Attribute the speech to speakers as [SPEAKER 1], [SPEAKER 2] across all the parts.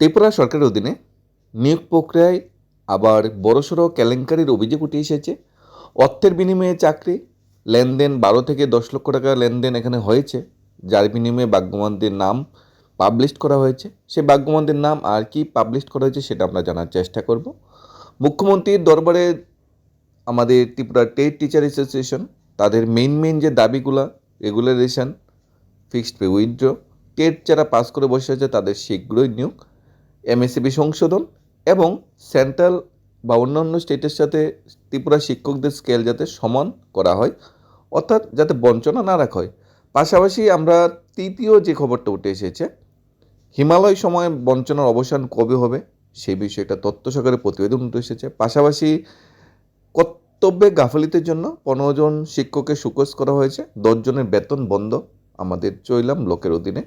[SPEAKER 1] ত্রিপুরা সরকারের অধীনে নিয়োগ প্রক্রিয়ায় আবার বড়সড় কেলেঙ্কারির অভিযোগ উঠে এসেছে। অর্থের বিনিময়ে চাকরি, লেনদেন, বারো থেকে দশ লক্ষ টাকা লেনদেন এখানে হয়েছে। যার বিনিময়ে ভাগ্যবানদের নাম পাবলিশ করা হয়েছে। সেই ভাগ্যবানদের নাম আর কি পাবলিশ করা হয়েছে সেটা আমরা জানার চেষ্টা করব। মুখ্যমন্ত্রীর দরবারে আমাদের ত্রিপুরা টেট টিচার অ্যাসোসিয়েশন তাদের মেইন মেইন যে দাবিগুলা regularisation fixed pay withdraw TET যারা পাস করে বসে আছে তাদের শীঘ্রই নিয়োগ। এমএসসিবি সংশোধন এবং সেন্ট্রাল বা অন্যান্য স্টেটের সাথে ত্রিপুরা শিক্ষকদের স্কেল যাতে সমান করা হয়, অর্থাৎ যাতে বঞ্চনা না রাখা হয়। পাশাপাশি আমরা তৃতীয় যে খবরটা উঠে এসেছে, হিমালয় সময় বঞ্চনার অবসান কবে হবে সেই বিষয়ে একটা তথ্য সহকারে প্রতিবেদন উঠে এসেছে। পাশাপাশি কর্তব্যে গাফলিতের জন্য পনেরো জন শিক্ষককে সুকোজ করা হয়েছে দশজনের বেতন বন্ধ, আমাদের চৈলাম ব্লকের অধীনে,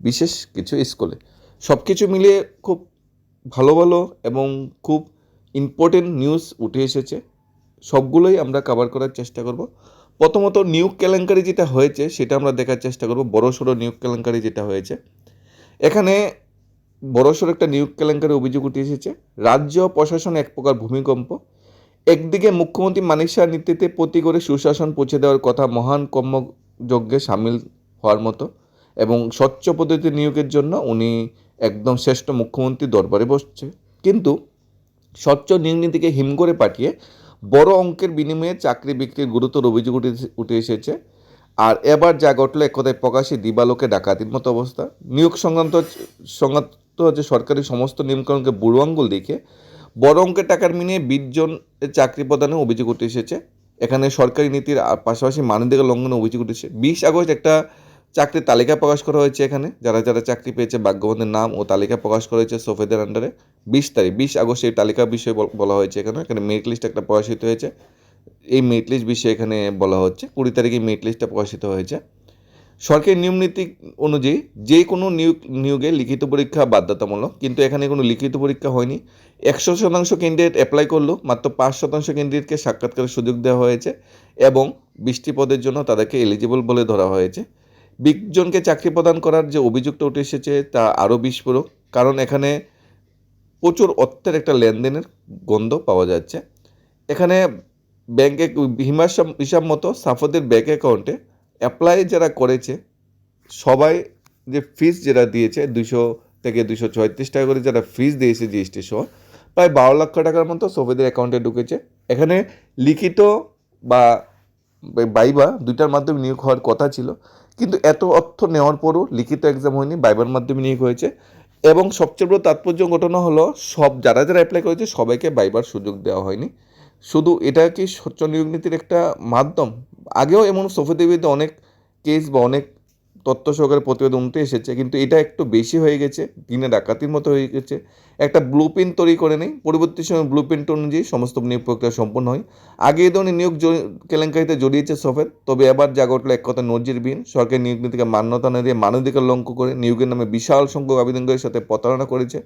[SPEAKER 1] বিশেষ কিছু স্কুলে। সব কিছু মিলিয়ে খুব ভালো ভালো এবং খুব ইম্পর্টেন্ট নিউজ উঠে এসেছে। সবগুলোই আমরা কভার করার চেষ্টা করব। প্রথমত নিয়োগ কেলেঙ্কারি যেটা হয়েছে, সেটা আমরা দেখার চেষ্টা করব। বড় সড়ো নিয়োগ কেলেঙ্কারি যেটা হয়েছে। এখানে বড়সড় একটা নিয়োগ কেলেঙ্কারি অভিযোগ উঠে এসেছে। রাজ্য প্রশাসন এক প্রকার ভূমিকম্প। একদিকে মুখ্যমন্ত্রী মানিক শাহ নেতৃত্বে প্রতি করে সুশাসন পৌঁছে দেওয়ার কথা মহান কর্মযজ্ঞে সামিল হওয়ার মতো এবং স্বচ্ছ পদ্ধতি নিয়োগের জন্য উনি একদম শ্রেষ্ঠ মুখ্যমন্ত্রী দরবারে বসছে। কিন্তু স্বচ্ছ নিয়োগ নীতিকে হিম করে পাঠিয়ে বড় অঙ্কের বিনিময়ে চাকরি বিক্রির গুরুতর অভিযোগ উঠে উঠে এসেছে। আর এবার যা ঘটলো, এক কথায় প্রকাশে দিবালোকে ডাকাতির মতো অবস্থা। নিয়োগ সংক্রান্ত সংক্রান্ত হচ্ছে সরকারি সমস্ত নিয়মকানুনকে বুড়ো আঙ্গুল দেখে বড় অঙ্কের টাকার মিনিয়ে বিশ জন চাকরি প্রদানে অভিযোগ উঠে এসেছে। এখানে সরকারি নীতির পাশাপাশি মানবাধিকার লঙ্ঘনের অভিযোগ উঠেছে। বিশ আগস্ট একটা চাকরির তালিকা প্রকাশ করা হয়েছে এখানে। যারা যারা চাকরি পেয়েছে ভাগ্যবানদের নাম ও তালিকা প্রকাশ করা হয়েছে সফেদের আন্ডারে বিশ তারিখ, বিশ আগস্ট এই তালিকা বিষয়ে বল- হয়েছে এখানে। এখানে মেরিট লিস্ট একটা প্রকাশিত হয়েছে। এই মেরিট লিস্ট বিষয়ে এখানে বলা হচ্ছে। কুড়ি তারিখে মেরিট লিস্টটা প্রকাশিত হয়েছে। সরকারি নিয়ম নীতি অনুযায়ী যে কোনো নিয়োগ নিয়োগে লিখিত পরীক্ষা বাধ্যতামূলক, কিন্তু এখানে কোনো লিখিত পরীক্ষা হয়নি। একশো শতাংশ ক্যান্ডিডেট অ্যাপ্লাই করল, মাত্র পাঁচ শতাংশ ক্যান্ডিডেটকে সাক্ষাৎকারের সুযোগ দেওয়া হয়েছে এবং বৃষ্টি পদের জন্য তাদেরকে এলিজিবল বলে ধরা হয়েছে। বিশজনকে চাকরি প্রদান করার যে অভিযোগটা উঠে এসেছে, তা আরও বিস্ফোরক। কারণ এখানে প্রচুর অর্থের একটা লেনদেনের গন্ধ পাওয়া যাচ্ছে। এখানে ব্যাংকে হিমাসব হিসাব মতো সাফদের ব্যাঙ্ক অ্যাকাউন্টে অ্যাপ্লাই যারা করেছে, সবাই যে ফিস যেটা দিয়েছে দুশো থেকে দুশো ছয়ত্রিশ টাকা করে যারা ফিস দিয়েছে জিএসটি সহ, প্রায় বারো লক্ষ টাকার মতো সফেদের অ্যাকাউন্টে ঢুকেছে। এখানে লিখিত বা বাইবা দুইটার মাধ্যমে নিয়োগ হওয়ার কথা ছিল। কিন্তু এত অর্থ নেওয়ার পরও লিখিত এক্সাম হয়নি বাইবার মাধ্যমে নিয়োগ হয়েছে। এবং সবচেয়ে বড় তাৎপর্য ঘটনা হলো, সব যারা যারা অ্যাপ্লাই করেছে, সবাইকে বাইবার সুযোগ দেওয়া হয়নি। শুধু এটা কি স্বচ্ছ নিয়োগ নীতির একটা মাধ্যম? আগেও এমন সফেদেবীতে অনেক কেস বা অনেক তথ্য সহকারে প্রতিবেদন উঠে এসেছে, কিন্তু এটা একটু বেশি হয়ে গেছে, দিনে ডাকাতির মতো হয়ে গেছে। একটা ব্লু প্রিন্ট তৈরি করে নেই, পরবর্তী সময় ব্লু প্রিন্ট অনুযায়ী সমস্ত নিয়োগ প্রক্রিয়া সম্পন্ন হয়। আগে এই ধরনের নিয়োগ কেলেঙ্কারিতে জড়িয়েছে সফেদ তবে এবার যা ঘটলো এক কথা নজির নজিরবিহীন। সরকারি নিয়োগ নীতিকে মান্যতা না দিয়ে মানবাধিকার লঙ্ঘন করে নিয়োগের নামে বিশাল সংখ্যক আবেদনকারীর সাথে প্রতারণা করেছে।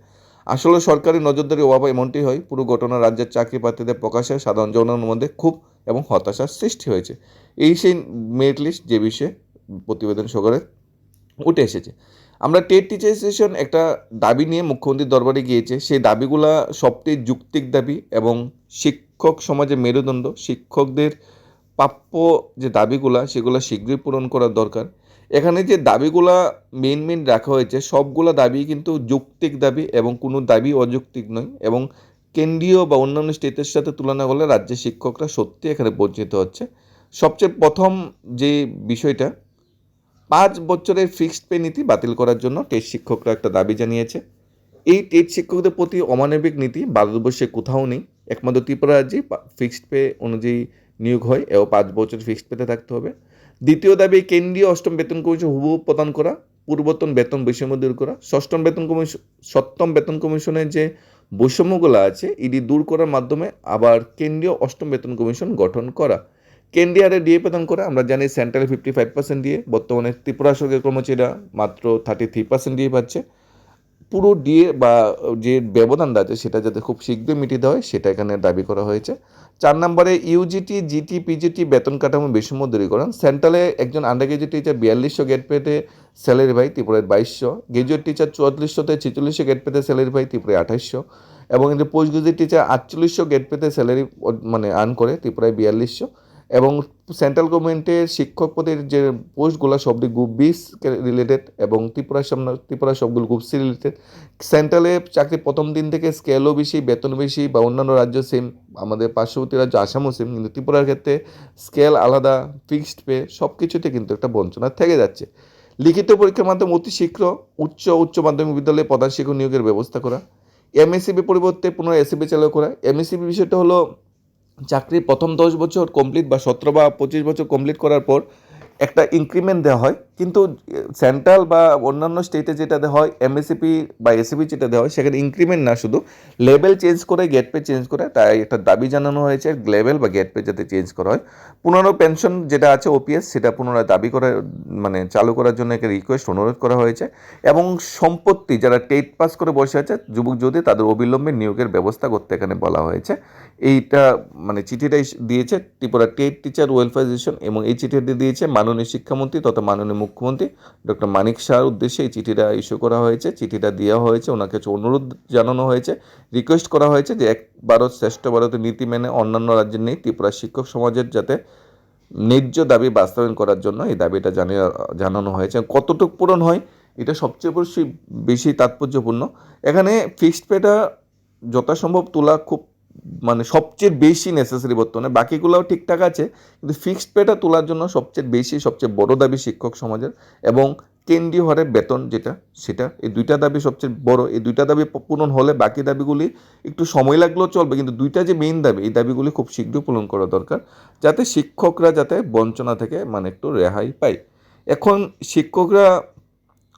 [SPEAKER 1] আসলে সরকারি নজরদারি অভাব এমনটি হয়, পুরো ঘটনা রাজ্যের চাকরি প্রার্থীদের প্রকাশে সাধারণ জনগণের মধ্যে খুব এবং হতাশার সৃষ্টি হয়েছে। এই সেই মেরিট লিস্ট যে বিষয়ে প্রতিবেদন সহকারে উঠে এসেছে। আমরা টেট টিচার অ্যাসোসিয়েশন একটা দাবি নিয়ে মুখ্যমন্ত্রীর দরবারে গিয়েছে। সেই দাবিগুলা সবটাই যুক্তিক দাবি এবং শিক্ষক সমাজের মেরুদণ্ড, শিক্ষকদের প্রাপ্য যে দাবিগুলা, সেগুলো শীঘ্রই পূরণ করার দরকার। এখানে যে দাবিগুলা মেন মেন রাখা হয়েছে, সবগুলো দাবি কিন্তু যৌক্তিক দাবি এবং কোনো দাবি অযৌক্তিক নয় এবং কেন্দ্রীয় বা অন্যান্য স্টেটের সাথে তুলনা করলে রাজ্যের শিক্ষকরা সত্যি এখানে বঞ্চিত হচ্ছে। সবচেয়ে প্রথম যে বিষয়টা পাঁচ বছরের ফিক্সড পে নীতি বাতিল করার জন্য টেট শিক্ষকরা একটা দাবি জানিয়েছে। এই টেট শিক্ষকদের প্রতি অমানবিক নীতি ভারতবর্ষে কোথাও নেই। একমাত্র ত্রিপুরা রাজ্যে ফিক্সড পে অনুযায়ী নিয়োগ হয় এবং পাঁচ বছর ফিক্সড পেতে থাকতে হবে। দ্বিতীয় দাবি, কেন্দ্রীয় অষ্টম বেতন কমিশন হুবহু প্রদান করা, পূর্বতন বেতন বৈষম্য দূর করা। ষষ্ঠম বেতন কমিশন সপ্তম বেতন কমিশনের যে বৈষম্যগুলো আছে ইডি দূর করার মাধ্যমে আবার কেন্দ্রীয় অষ্টম বেতন কমিশন গঠন করা। কেন্দ্রীয় ডিএ প্রদান করে আমরা জানি সেন্ট্রালে ফিফটি ফাইভ পার্সেন্ট দিয়ে বর্তমানে ত্রিপুরা সরকারের কর্মচারীরা মাত্র থার্টি থ্রি পার্সেন্ট দিয়ে পাচ্ছে। পুরো ডিএ বা যে ব্যবধানটা আছে সেটা যাতে খুব শীঘ্রই মিটিয়ে দেওয়া হয়, সেটা এখানে দাবি করা হয়েছে। চার নম্বরে ইউজিটি, জিটি, পিজিটি বেতন কাঠামো বৈষম্য দূরীকরণ। সেন্ট্রালে একজন আন্ডার গ্রাজুয়েট টিচার বিয়াল্লিশশো গেট পেতে স্যালারি ভাই, ত্রিপুরায় বাইশশো। গ্রাজুয়েট টিচার চুয়াল্লিশশোতে ছেচল্লিশশো গেট পেতে স্যালারি ভাই, ত্রিপুরায় আঠাশশো এবং কিন্তু পোস্ট গ্রাজুয়েট টিচার আটচল্লিশশো গেট পেতে স্যালারি মানে আর্ন করে, ত্রিপুরায় বিয়াল্লিশশো। এবং সেন্ট্রাল গভর্নমেন্টের শিক্ষক পদের যে পোস্টগুলো, সবটি গ্রুপ বি রিলেটেড এবং ত্রিপুরার সামনে ত্রিপুরা সবগুলো গ্রুপ সি রিলেটেড সেন্ট্রালে চাকরি প্রথম দিন থেকে স্কেলও বেশি, বেতন বেশি বা অন্যান্য রাজ্য সেম আমাদের পার্শ্ববর্তী রাজ্য আসামও সেম কিন্তু ত্রিপুরার ক্ষেত্রে স্কেল আলাদা ফিক্সড পে সব কিছুতে কিন্তু একটা বঞ্চনা থেকে যাচ্ছে। লিখিত পরীক্ষার মাধ্যমে অতি শীঘ্র উচ্চ উচ্চ মাধ্যমিক বিদ্যালয়ে প্রধান শিক্ষক নিয়োগের ব্যবস্থা করা। এমএসসিবি পরিবর্তে পুনরায় এসিবি চালু করা। এমএসসিবি বিষয়টা হলো চাকরির প্রথম দশ বছর কমপ্লিট বা সতেরো বা পঁচিশ বছর কমপ্লিট করার পর ইনক্রিমেন্ট দেওয়া হয়। কিন্তু সেন্ট্রাল বা অন্যান্য স্টেটে যেটা দেওয়া হয় এমএসিপি বা এসিপি যেটা দেওয়া হয়, সেখানে ইনক্রিমেন্ট না, শুধু লেভেল চেঞ্জ করে গেট পে চেঞ্জ করে, তাই একটা দাবি জানানো হয়েছে লেভেল বা গেট পে যাতে চেঞ্জ করা হয়। পুনরায় পেনশন যেটা আছে ওপিএস সেটা পুনরায় দাবি করা মানে চালু করার জন্য একটা রিকোয়েস্ট অনুরোধ করা হয়েছে। এবং সম্পত্তি, যারা টেট পাস করে বসে আছে, যুবক যদি তাদের অবিলম্বে নিয়োগের ব্যবস্থা করতে এখানে বলা হয়েছে। এইটা মানে চিঠিটাই দিয়েছে, ত্রিপুরা টেট টিচার ওয়েলফেয়ারাইজেশন এবং এই চিঠিটি দিয়েছে মাননীয় শিক্ষামন্ত্রী তথা মাননীয় মুখ্যমন্ত্রী ডক্টর মানিক শাহর উদ্দেশ্যে এই চিঠিটা ইস্যু করা হয়েছে। চিঠিটা দেওয়া হয়েছে, ওনাকে অনুরোধ জানানো হয়েছে। রিকোয়েস্ট করা হয়েছে যে এক ভারত শ্রেষ্ঠ ভারতের নীতি মেনে অন্যান্য রাজ্যের নেই, ত্রিপুরা শিক্ষক সমাজের যাতে ন্যায্য দাবি বাস্তবায়ন করার জন্য এই দাবিটা জানিয়ে, জানানো হয়েছে। কতটুকু পূরণ হয়, এটা সবচেয়ে বেশি বেশি তাৎপর্যপূর্ণ। এখানে ফিক্সড পেটা যথাসম্ভব তোলা খুব মানে সবচেয়ে বেশি নেসেসারি বর্তমানে। বাকিগুলোও ঠিকঠাক আছে, কিন্তু ফিক্সড পেটা তোলার জন্য সবচেয়ে বেশি, সবচেয়ে বড় দাবি শিক্ষক সমাজের এবং কেন্দ্রীয় হারে বেতন যেটা, সেটা। এই দুইটা দাবি সবচেয়ে বড়। এই দুইটা দাবি পূরণ হলে বাকি দাবিগুলি একটু সময় লাগলেও চলবে, কিন্তু দুইটা যে মেইন দাবি, এই দাবিগুলি খুব শীঘ্র পূরণ করা দরকার, যাতে শিক্ষকরা যাতে বঞ্চনা থেকে মানে একটু রেহাই পায়। এখন শিক্ষকরা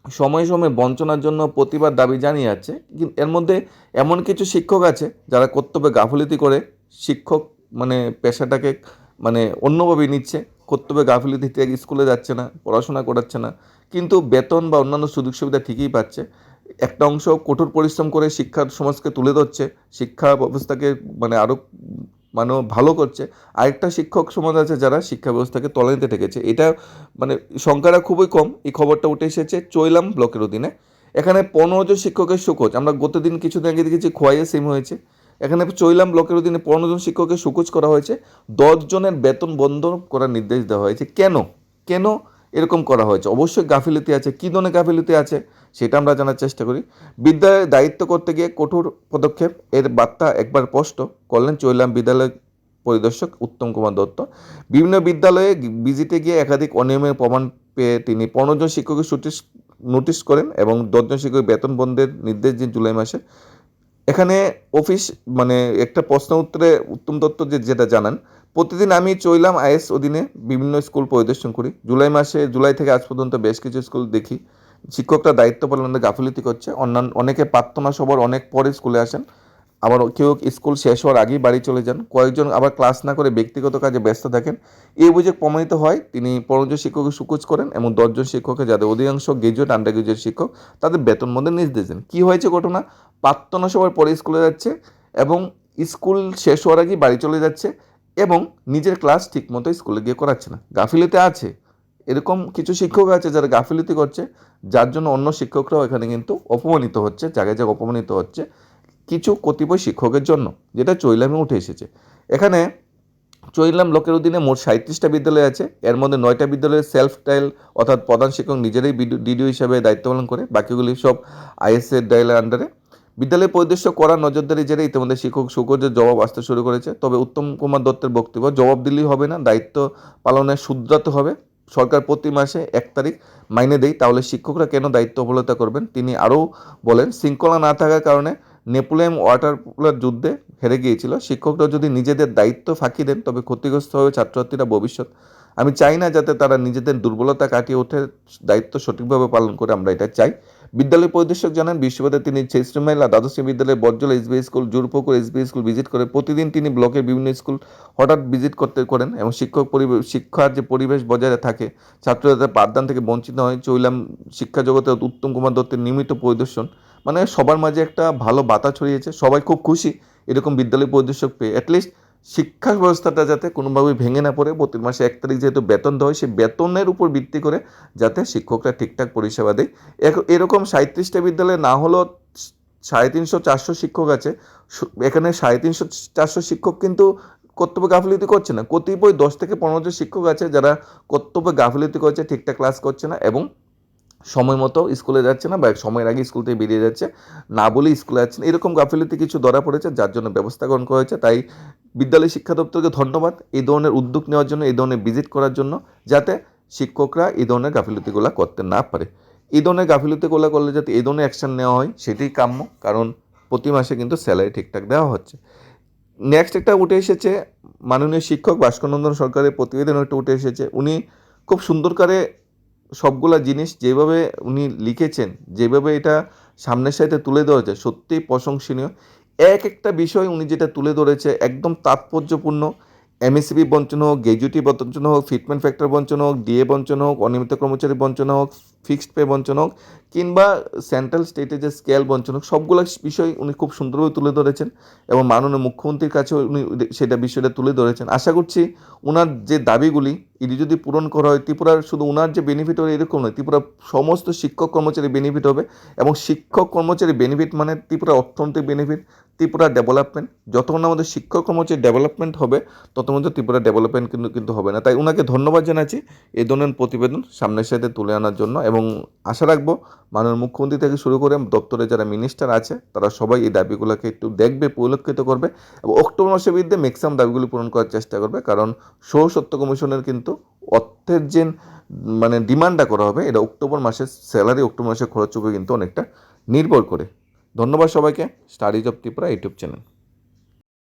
[SPEAKER 1] সময়ে সময়ে বঞ্চনার জন্য প্রতিবাদ দাবি জানিয়ে যাচ্ছে। কিন্তু এর মধ্যে এমন কিছু শিক্ষক আছে যারা কর্তব্যে গাফিলতি করে শিক্ষক মানে পেশাটাকে মানে অন্যভাবে নিচ্ছে, কর্তব্যে গাফিলতি থেকে স্কুলে যাচ্ছে না, পড়াশোনা করাচ্ছে না। কিন্তু বেতন বা অন্যান্য সুযোগ সুবিধা ঠিকই পাচ্ছে। একটা অংশ কঠোর পরিশ্রম করে শিক্ষার সমাজকে তুলে ধরছে, শিক্ষা ব্যবস্থাকে মানে আরও মানে ভালো করছে। আরেকটা শিক্ষক সমাজ আছে যারা শিক্ষা ব্যবস্থাকে তলানিতে ঠেকেছে। এটা মানে সংখ্যাটা খুবই কম, এই খবরটা উঠে এসেছে চৈলাম ব্লকের অধীনে। এখানে পনেরো জন শিক্ষকের সুকোচ। আমরা গতদিন কিছুদিন আগে দেখেছি খোয়াইয়ে সিম হয়েছে। এখানে চৈলাম ব্লকের অধীনে পনেরো জন শিক্ষকের সুকোচ করা হয়েছে। দশ জনের বেতন বন্ধ করার নির্দেশ দেওয়া হয়েছে। কেন? কেন? এরকম করা হয়েছে। অবশ্যই গাফিলতি আছে। কী ধরনের গাফিলতি আছে সেটা আমরা জানার চেষ্টা করি। বিদ্যালয়ের দায়িত্ব করতে গিয়ে কঠোর পদক্ষেপ, এর বার্তা একবার স্পষ্ট করলেন চৈলাম বিদ্যালয় পরিদর্শক উত্তম কুমার দত্ত। বিভিন্ন বিদ্যালয়ে ভিজিটে গিয়ে একাধিক অনিয়মের প্রমাণ পেয়ে তিনি পনেরো জন শিক্ষকের নোটিশ নোটিশ করেন এবং দশজন শিক্ষক বেতন বন্ধের নির্দেশ দিন জুলাই মাসে। এখানে অফিস মানে একটা প্রশ্ন উত্তরে উত্তম দত্ত যে যেটা জানান প্রতিদিন আমি চইলাম আইএস অধীনে বিভিন্ন স্কুল পরিদর্শন করি। জুলাই মাসে, জুলাই থেকে আজ পর্যন্ত বেশ কিছু স্কুল দেখি। শিক্ষকরা দায়িত্ব পালনে গাফিলতি করছে। অন্যান্য, অনেকে প্রার্থনা সবার অনেক পরে স্কুলে আসেন। আবার কেউ স্কুল শেষ হওয়ার আগেই বাড়ি চলে যান। কয়েকজন আবার ক্লাস না করে ব্যক্তিগত কাজে ব্যস্ত থাকেন। এই অভিযোগ প্রমাণিত হয়। তিনি পনেরোজন শিক্ষককে সুকুচ করেন এবং দশজন শিক্ষককে যাদের অধিকাংশ গ্রাজুয়েট আন্ডার গ্রাজুয়েট শিক্ষক, তাদের বেতন মধ্যে নির্দেশ দেন কী হয়েছে ঘটনা? প্রার্থনা সবার পরে স্কুলে যাচ্ছে এবং স্কুল শেষ হওয়ার আগেই বাড়ি চলে যাচ্ছে। এবং নিজের ক্লাস ঠিকমতো স্কুলে গিয়ে করাচ্ছে না। গাফিলিতে আছে, এরকম কিছু শিক্ষক আছে যারা গাফিলতি করছে, যার জন্য অন্য শিক্ষকরাও এখানে কিন্তু অপমানিত হচ্ছে, জায়গায় জায়গায় অপমানিত হচ্ছে কিছু কতিপয় শিক্ষকের জন্য, যেটা চৈলামে উঠে এসেছে। এখানে চৈলাম লোকের অধীনে মোট সাঁত্রিশটা বিদ্যালয় আছে, এর মধ্যে নয়টা বিদ্যালয়ে সেলফ টাইল অর্থাৎ প্রধান শিক্ষক নিজেরাই ডিডিও হিসাবে দায়িত্ব পালন করে, বাকিগুলি সব আইএসএর ডাইলের আন্ডারে বিদ্যালয় পরিদর্শক করা নজরদারি জেরে ইতিমধ্যে শিক্ষক সুকর্যের জবাব আসতে শুরু করেছে। তবে উত্তম কুমার দত্তের বক্তব্য, জবাব দিলেই হবে না, দায়িত্ব পালনে শুধরাতে হবে। সরকার প্রতি মাসে এক তারিখ মাইনে দেয়, তাহলে শিক্ষকরা কেন দায়িত্ব অবলতা করবেন? তিনি আরও বলেন, শৃঙ্খলা না থাকার কারণে নেপোলিয়াম ওয়াটার পোলার যুদ্ধে হেরে গিয়েছিল। শিক্ষকরা যদি নিজেদের দায়িত্ব ফাঁকি দেন, তবে ক্ষতিগ্রস্ত হবে ছাত্রছাত্রীরা ভবিষ্যৎ। আমি চাই না যাতে তারা নিজেদের দুর্বলতা কাটিয়ে ওঠে, দায়িত্ব সঠিকভাবে পালন করে আমরা এটা চাই। বিদ্যালয় পরিদর্শক জানান, বিশ্ববিদ্যালয়ে তিনি ছেশ্রীমাইলা দ্বাদশ বিদ্যালয়ে বজ্জল SBI school Jorpukur SBI school visit করে। প্রতিদিন তিনি ব্লকের বিভিন্ন স্কুল হঠাৎ ভিজিট করতে করেন এবং শিক্ষক পরিবেশ শিক্ষার যে পরিবেশ বজায় থাকে ছাত্রদের পাঠদান থেকে বঞ্চিত হয়। চৈলাম শিক্ষা জগতে উত্তম কুমার দত্তের নিয়মিত পরিদর্শন মানে সবার মাঝে একটা ভালো বাতা ছড়িয়েছে, সবাই খুব খুশি এরকম বিদ্যালয় পরিদর্শক পেয়ে। অ্যাটলিস্ট শিক্ষা ব্যবস্থাটা যাতে কোনোভাবেই ভেঙে না পড়ে, প্রতি মাসে এক তারিখ যেহেতু বেতন দেওয়া হয়, সেই বেতনের উপর ভিত্তি করে যাতে শিক্ষকরা ঠিকঠাক পরিষেবা দেয়। এরকম সাঁত্রিশটা বিদ্যালয়ে না হলেও সাড়ে তিনশো, চারশো শিক্ষক আছে। এখানে সাড়ে তিনশো, চারশো শিক্ষক কিন্তু কর্তব্য গাফিলতি করছে না। কতিপয় দশ থেকে পনেরো শিক্ষক আছে যারা কর্তব্য গাফিলতি করছে, ঠিকঠাক ক্লাস করছে না এবং সময় মতো স্কুলে যাচ্ছে না বা সময়ের আগে স্কুল থেকে বেরিয়ে যাচ্ছে, না বলে স্কুলে যাচ্ছে না। এরকম গাফিলতি কিছু ধরা পড়েছে, যার জন্য ব্যবস্থা গ্রহণ করা হয়েছে। তাই বিদ্যালয় শিক্ষা দপ্তরকে ধন্যবাদ এই ধরনের উদ্যোগ নেওয়ার জন্য, এই ধরনের ভিজিট করার জন্য, যাতে শিক্ষকরা এই ধরনের গাফিলতিগুলো করতে না পারে। এই ধরনের গাফিলতিগুলো করলে যাতে এই ধরনের অ্যাকশন নেওয়া হয়, সেটাই কাম্য, কারণ প্রতি মাসে কিন্তু স্যালারি ঠিকঠাক দেওয়া হচ্ছে। নেক্সট একটা উঠে এসেছে, মাননীয় শিক্ষক ভাস্করনন্দন সরকারের প্রতিবেদন একটা উঠে এসেছে। উনি খুব সুন্দর করে সবগুলা জিনিস যেভাবে উনি লিখেছেন, যেভাবে এটা সামনের সাথে তুলে ধরেছে সত্যিই প্রশংসনীয়। এক একটা বিষয় উনি যেটা তুলে ধরেছে একদম তাৎপর্যপূর্ণ। এমএসিবি বঞ্চনা হোক গেজুটি বঞ্চনা হোক, ফিটমেন্ট ফ্যাক্টর বঞ্চনা হোক, ডিএ বঞ্চনা হোক, অনিয়মিত কর্মচারী বঞ্চনা হোক ফিক্সড পে বঞ্চন হোক কিংবা সেন্ট্রাল স্টেটে যে স্কেল বঞ্চন হোক সবগুলো বিষয় উনি খুব সুন্দরভাবে তুলে ধরেছেন এবং মাননীয় মুখ্যমন্ত্রীর কাছেও উনি সেটা বিষয়টা তুলে ধরেছেন। আশা করছি ওনার যে দাবিগুলি এটি যদি পূরণ করা হয়, ত্রিপুরার শুধু ওনার যে বেনিফিট হবে এরকম নয় ত্রিপুরার সমস্ত শিক্ষক কর্মচারী বেনিফিট হবে এবং শিক্ষক কর্মচারী বেনিফিট মানে ত্রিপুরা অর্থনৈতিক বেনিফিট ত্রিপুরা ডেভেলপমেন্ট যতক্ষণ আমাদের শিক্ষক কর্মচারী ডেভেলপমেন্ট হবে, তত মধ্যে ত্রিপুরা ডেভেলপমেন্ট কিন্তু কিন্তু হবে না। তাই ওনাকে ধন্যবাদ জানাচ্ছি। এই ধরনের প্রতিবেদন সামনের সাথে তুলে আনার জন্য এবং আশা রাখব মাননীয় মুখ্যমন্ত্রী থেকে শুরু করে দপ্তরে যারা মিনিস্টার আছে, তারা সবাই এই দাবিগুলোকে একটু দেখবে, পরিলক্ষিত করবে এবং অক্টোবর মাসের বিরুদ্ধে ম্যাক্সিমাম দাবিগুলি পূরণ করার চেষ্টা করবে। কারণ সৌ সত্য কমিশনের কিন্তু অর্থের যে মানে ডিমান্ডটা করা হবে, এটা অক্টোবর মাসের স্যালারি অক্টোবর মাসের খরচ উপরে কিন্তু অনেকটা নির্ভর করে। ধন্যবাদ সবাইকে। Studies of Tripura YouTube channel.